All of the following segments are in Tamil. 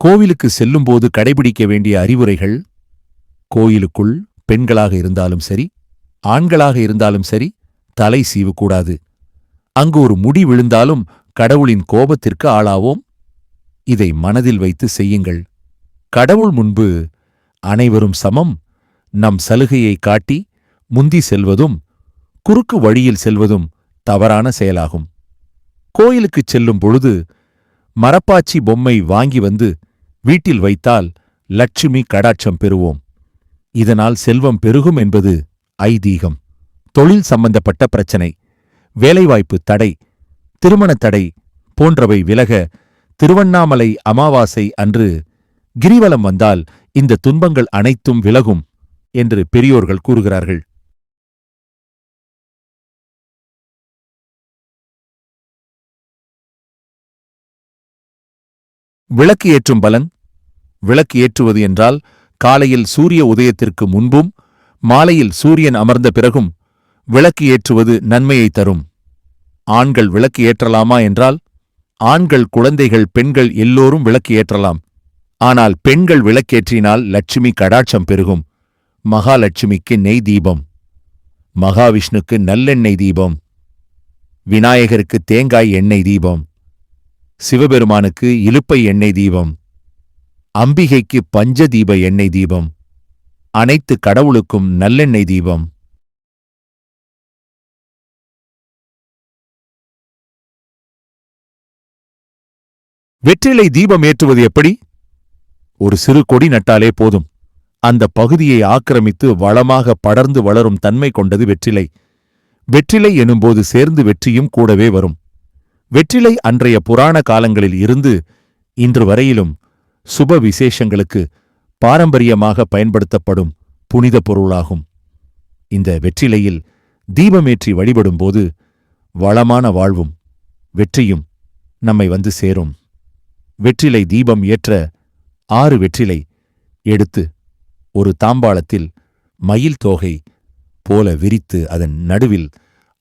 கோவிலுக்கு செல்லும்போது கடைபிடிக்க வேண்டிய அறிவுரைகள் கோயிலுக்குள் பெண்களாக இருந்தாலும் சரி ஆண்களாக இருந்தாலும் சரி தலை சீவக்கூடாது. அங்கு ஒரு முடி விழுந்தாலும் கடவுளின் கோபத்திற்கு ஆளாவோம். இதை மனதில் வைத்து செய்யுங்கள். கடவுள் முன்பு அனைவரும் சமம். நம் சலுகையை காட்டி முந்தி செல்வதும் குறுக்கு வழியில் செல்வதும் தவறான செயலாகும். கோயிலுக்குச் செல்லும் பொழுது மரப்பாச்சி பொம்மை வாங்கி வந்து வீட்டில் வைத்தால் லட்சுமி கடாட்சம் பெறுவோம். இதனால் செல்வம் பெருகும் என்பது ஐதீகம். தொழில் சம்பந்தப்பட்ட பிரச்சனை வேலைவாய்ப்பு தடை திருமணத் தடை போன்றவை விலக திருவண்ணாமலை அமாவாசை அன்று கிரிவலம் வந்தால் இந்த துன்பங்கள் அனைத்தும் விலகும் என்று பெரியோர்கள் கூறுகிறார்கள். விளக்கு ஏற்றும் பலன். விளக்கு ஏற்றுவது என்றால் காலையில் சூரிய உதயத்திற்கு முன்பும் மாலையில் சூரியன் அமர்ந்த பிறகும் விளக்கு ஏற்றுவது நன்மையை தரும். ஆண்கள் விளக்கு ஏற்றலாமா என்றால் ஆண்கள் குழந்தைகள் பெண்கள் எல்லோரும் விளக்கு ஏற்றலாம். ஆனால் பெண்கள் விளக்கேற்றினால் லட்சுமி கடாட்சம் பெருகும். மகாலட்சுமிக்கு நெய் தீபம். மகாவிஷ்ணுக்கு நல்லெண்ணெய் தீபம். விநாயகருக்கு தேங்காய் எண்ணெய் தீபம். சிவபெருமானுக்கு இலுப்பை எண்ணெய் தீபம் அம்பிகைக்கு பஞ்ச தீப எண்ணெய் தீபம் அனைத்து கடவுளுக்கும் நல்லெண்ணெய் தீபம். வெற்றிலை தீபம் ஏற்றுவது எப்படி? ஒரு சிறு கொடி நட்டாலே போதும். அந்த பகுதியை ஆக்கிரமித்து வளமாக படர்ந்து வளரும் தன்மை கொண்டது வெற்றிலை. வெற்றிலை எனும்போது சேர்ந்து வெற்றியும் கூடவே வரும். வெற்றிலை அன்றைய புராண காலங்களில் இருந்து இன்று வரையிலும் சுப விசேஷங்களுக்கு பாரம்பரியமாக பயன்படுத்தப்படும் புனித பொருளாகும். இந்த வெற்றிலையில் தீபமேற்றி வழிபடும்போது வளமான வாழ்வும் வெற்றியும் நம்மை வந்து சேரும். வெற்றிலை தீபம் ஏற்ற ஆறு வெற்றிலை எடுத்து ஒரு தாம்பாளத்தில் மயில் தோகை போல விரித்து அதன் நடுவில்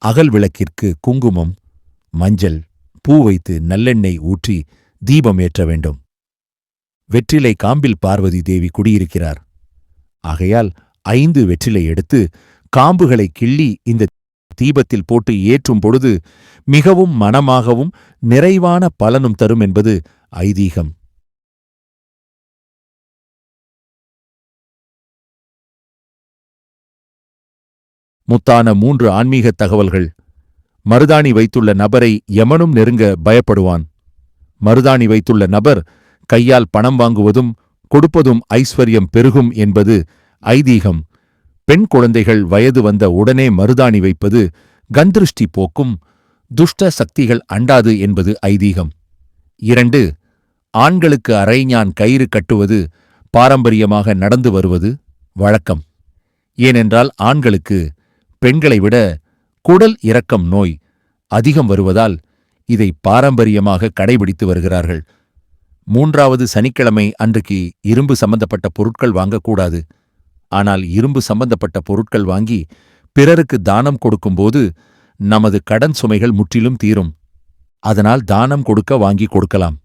அகல் விளக்கிற்கு குங்குமம் மஞ்சள் பூ வைத்து நல்லெண்ணெய் ஊற்றி தீபம் ஏற்ற வேண்டும். வெற்றிலை காம்பில் பார்வதி தேவி குடியிருக்கிறார். ஆகையால் ஐந்து வெற்றிலை எடுத்து காம்புகளை கிள்ளி இந்த தீபத்தில் போட்டு ஏற்றும் பொழுது மிகவும் மனமாகவும் நிறைவான பலனும் தரும் என்பது ஐதீகம். முத்தான மூன்று ஆன்மீக தகவல்கள். மருதாணி வைத்துள்ள நபரை எமனும் நெருங்க பயப்படுவான். மருதாணி வைத்துள்ள நபர் கையால் பணம் வாங்குவதும் கொடுப்பதும் ஐஸ்வர்யம் பெருகும் என்பது ஐதீகம். பெண் குழந்தைகள் வயது வந்த உடனே மருதாணி வைப்பது கந்திருஷ்டி போக்கும் துஷ்ட சக்திகள் அண்டாது என்பது ஐதீகம். இரண்டு ஆண்களுக்கு அரைஞான் கயிறு கட்டுவது பாரம்பரியமாக நடந்து வருவது வழக்கம். ஏனென்றால் ஆண்களுக்கு பெண்களை விட குடல் இறக்கம் நோய் அதிகம் வருவதால் இதை பாரம்பரியமாக கடைபிடித்து வருகிறார்கள். மூன்றாவது சனிக்கிழமை அன்றைக்கு இரும்பு சம்பந்தப்பட்ட பொருட்கள் வாங்கக்கூடாது. ஆனால் இரும்பு சம்பந்தப்பட்ட பொருட்கள் வாங்கி பிறருக்கு தானம் கொடுக்கும்போது நமது கடன் சுமைகள் முற்றிலும் தீரும். அதனால் தானம் கொடுக்க வாங்கி கொடுக்கலாம்.